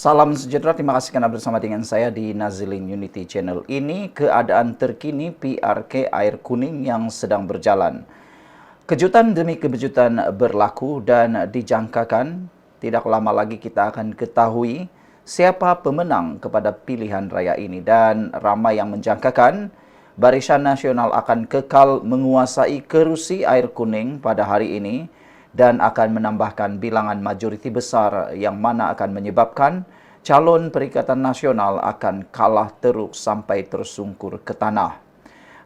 Salam sejahtera, terima kasih kerana bersama dengan saya di Nazilin Unity Channel. Ini keadaan terkini PRK Air Kuning yang sedang berjalan. Kejutan demi kejutan berlaku dan dijangkakan tidak lama lagi kita akan ketahui siapa pemenang kepada pilihan raya ini dan ramai yang menjangkakan Barisan Nasional akan kekal menguasai kerusi air kuning pada hari ini dan akan menambahkan bilangan majoriti besar yang mana akan menyebabkan calon Perikatan Nasional akan kalah teruk sampai tersungkur ke tanah.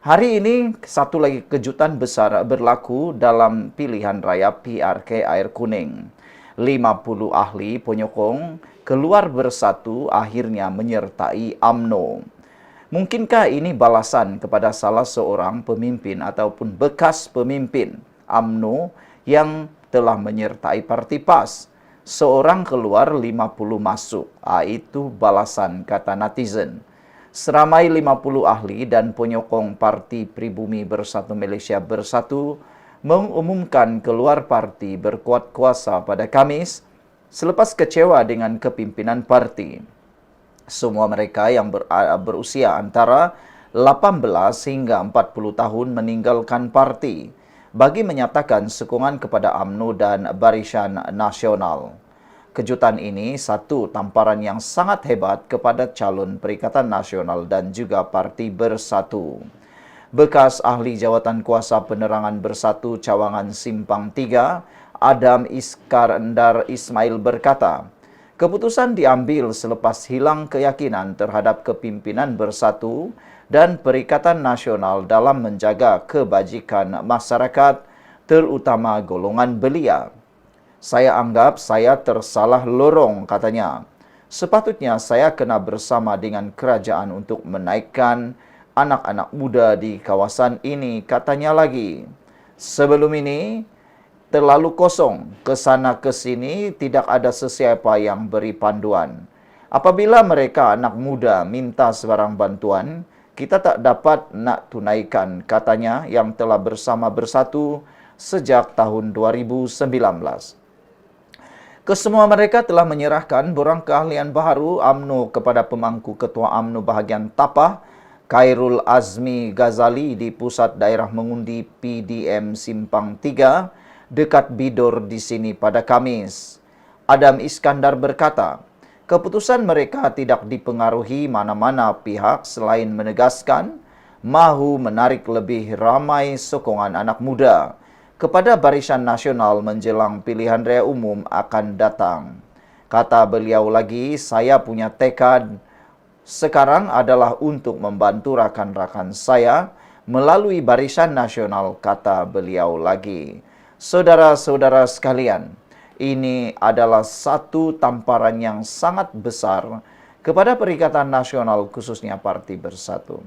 Hari ini satu lagi kejutan besar berlaku dalam pilihan raya PRK Air Kuning. 50 ahli penyokong keluar bersatu akhirnya menyertai AMNO. Mungkinkah ini balasan kepada salah seorang pemimpin ataupun bekas pemimpin AMNO yang telah menyertai parti PAS. Seorang keluar 50 masuk. Ha, itu balasan kata netizen. Seramai 50 ahli dan penyokong parti Pribumi Bersatu Malaysia Bersatu mengumumkan keluar parti berkuat kuasa pada Kamis selepas kecewa dengan kepimpinan parti. Semua mereka yang ber, berusia antara 18 hingga 40 tahun meninggalkan parti bagi menyatakan sokongan kepada AMNO dan Barisan Nasional. Kejutan ini satu tamparan yang sangat hebat kepada calon Perikatan Nasional dan juga Parti Bersatu. Bekas ahli jawatan kuasa penerangan bersatu cawangan Simpang 3, Adam Iskandar Ismail berkata, keputusan diambil selepas hilang keyakinan terhadap kepimpinan bersatu dan Perikatan Nasional dalam menjaga kebajikan masyarakat terutama golongan belia. Saya anggap saya tersalah lorong katanya. Sepatutnya saya kena bersama dengan kerajaan untuk menaikkan anak-anak muda di kawasan ini katanya lagi. Sebelum ini terlalu kosong ke sana ke sini tidak ada sesiapa yang beri panduan. Apabila mereka anak muda minta sebarang bantuan, kita tak dapat nak tunaikan katanya yang telah bersama bersatu sejak tahun 2019. Kesemua mereka telah menyerahkan borang keahlian baharu AMNO kepada pemangku Ketua AMNO bahagian Tapah, Khairul Azmi Ghazali di Pusat Daerah Mengundi PDM Simpang 3 dekat Bidor di sini pada Kamis. Adam Iskandar berkata, keputusan mereka tidak dipengaruhi mana-mana pihak selain menegaskan mahu menarik lebih ramai sokongan anak muda kepada Barisan Nasional menjelang pilihan raya umum akan datang. Kata beliau lagi, saya punya tekad sekarang adalah untuk membantu rakan-rakan saya melalui Barisan Nasional, kata beliau lagi. Saudara-saudara sekalian, ini adalah satu tamparan yang sangat besar kepada Perikatan Nasional khususnya Parti Bersatu.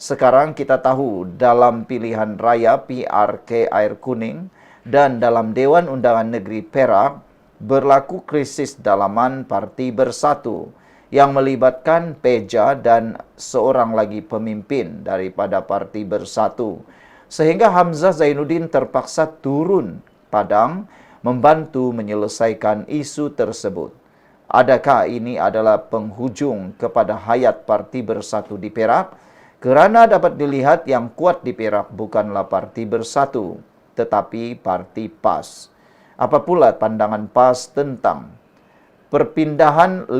Sekarang kita tahu dalam pilihan raya PRK Air Kuning dan dalam Dewan Undangan Negeri Perak berlaku krisis dalaman Parti Bersatu yang melibatkan Peja dan seorang lagi pemimpin daripada Parti Bersatu. Sehingga Hamzah Zainuddin terpaksa turun padang membantu menyelesaikan isu tersebut. Adakah ini adalah penghujung kepada hayat Parti Bersatu di Perak? Kerana dapat dilihat yang kuat di Perak bukanlah Parti Bersatu, tetapi Parti PAS. Apa pula pandangan PAS tentang perpindahan 50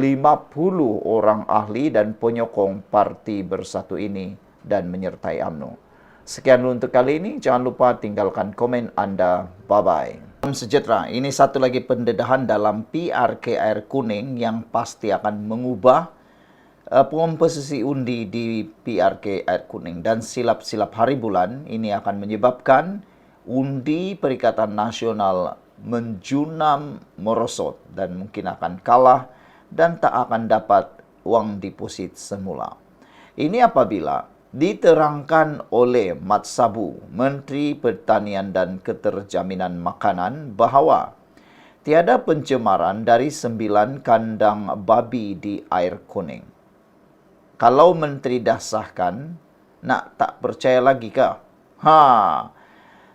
orang ahli dan penyokong Parti Bersatu ini dan menyertai AMNO? Sekian untuk kali ini. Jangan lupa tinggalkan komen anda. Bye-bye. Salam sejahtera. Ini satu lagi pendedahan dalam PRK Air Kuning yang pasti akan mengubah uh, komposisi undi di PRK Air Kuning dan silap-silap hari bulan ini akan menyebabkan undi Perikatan Nasional menjunam merosot dan mungkin akan kalah dan tak akan dapat uang deposit semula. Ini apabila diterangkan oleh Mat Sabu, Menteri Pertanian dan Keterjaminan Makanan bahawa tiada pencemaran dari sembilan kandang babi di air kuning. Kalau Menteri dah sahkan, nak tak percaya lagi kah? Ha,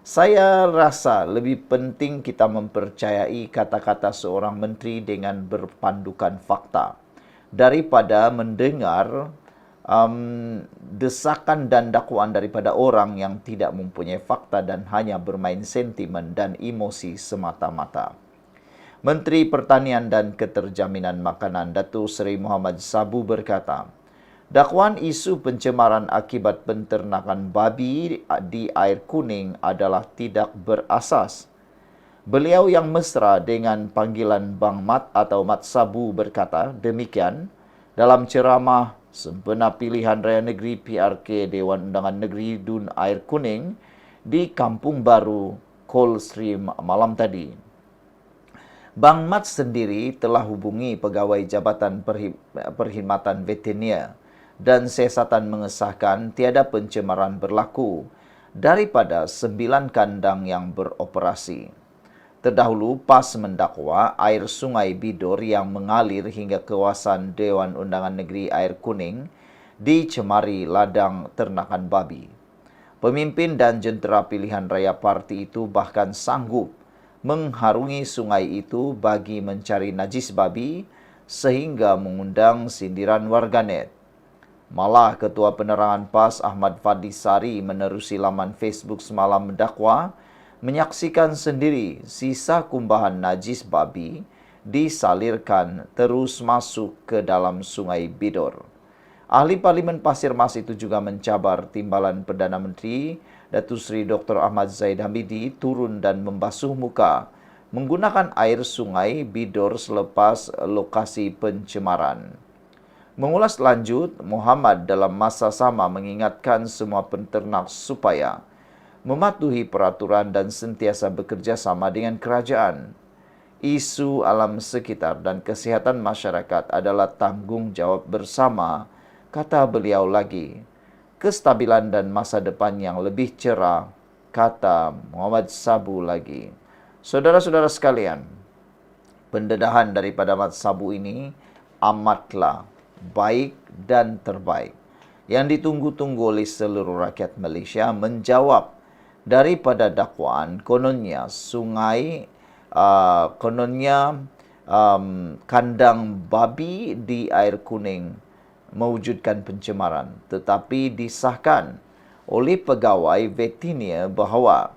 saya rasa lebih penting kita mempercayai kata-kata seorang menteri dengan berpandukan fakta. daripada mendengar um, desakan dan dakwaan daripada orang yang tidak mempunyai fakta dan hanya bermain sentimen dan emosi semata-mata. Menteri Pertanian dan Keterjaminan Makanan Datuk Seri Muhammad Sabu berkata, dakwaan isu pencemaran akibat penternakan babi di air kuning adalah tidak berasas. Beliau yang mesra dengan panggilan Bang Mat atau Mat Sabu berkata demikian dalam ceramah sempena pilihan raya negeri PRK Dewan Undangan Negeri Dun Air Kuning di Kampung Baru Coldstream malam tadi. Bang Mat sendiri telah hubungi pegawai Jabatan Perkhidmatan Veterinia dan siasatan mengesahkan tiada pencemaran berlaku daripada sembilan kandang yang beroperasi. Terdahulu PAS mendakwa air sungai Bidor yang mengalir hingga kawasan Dewan Undangan Negeri Air Kuning dicemari ladang ternakan babi. Pemimpin dan jentera pilihan raya parti itu bahkan sanggup mengharungi sungai itu bagi mencari najis babi sehingga mengundang sindiran warganet. Malah Ketua Penerangan PAS Ahmad Fadisari menerusi laman Facebook semalam mendakwa menyaksikan sendiri sisa kumbahan najis babi disalirkan terus masuk ke dalam sungai Bidor. Ahli Parlimen Pasir Mas itu juga mencabar timbalan Perdana Menteri Datuk Seri Dr. Ahmad Zaid Hamidi turun dan membasuh muka menggunakan air sungai Bidor selepas lokasi pencemaran. Mengulas lanjut, Muhammad dalam masa sama mengingatkan semua penternak supaya mematuhi peraturan dan sentiasa bekerja sama dengan kerajaan. Isu alam sekitar dan kesihatan masyarakat adalah tanggungjawab bersama, kata beliau lagi. Kestabilan dan masa depan yang lebih cerah, kata Muhammad Sabu lagi. Saudara-saudara sekalian, pendedahan daripada Mat Sabu ini amatlah baik dan terbaik yang ditunggu-tunggu oleh seluruh rakyat Malaysia menjawab daripada dakwaan kononnya sungai uh, kononnya um, kandang babi di air kuning mewujudkan pencemaran tetapi disahkan oleh pegawai veterinia bahawa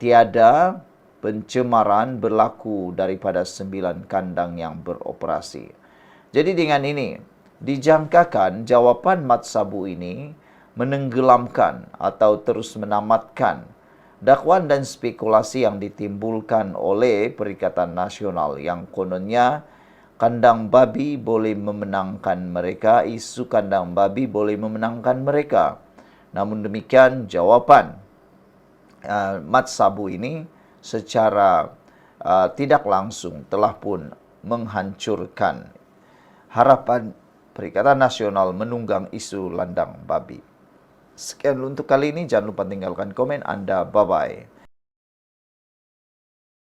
tiada pencemaran berlaku daripada sembilan kandang yang beroperasi. Jadi dengan ini dijangkakan jawapan Mat Sabu ini menenggelamkan atau terus menamatkan dakwaan dan spekulasi yang ditimbulkan oleh Perikatan Nasional yang kononnya kandang babi boleh memenangkan mereka, isu kandang babi boleh memenangkan mereka. Namun demikian jawapan uh, Mat Sabu ini secara uh, tidak langsung telah pun menghancurkan harapan Perikatan Nasional menunggang isu landang babi. Sekian untuk kali ini. Jangan lupa tinggalkan komen anda. Bye-bye.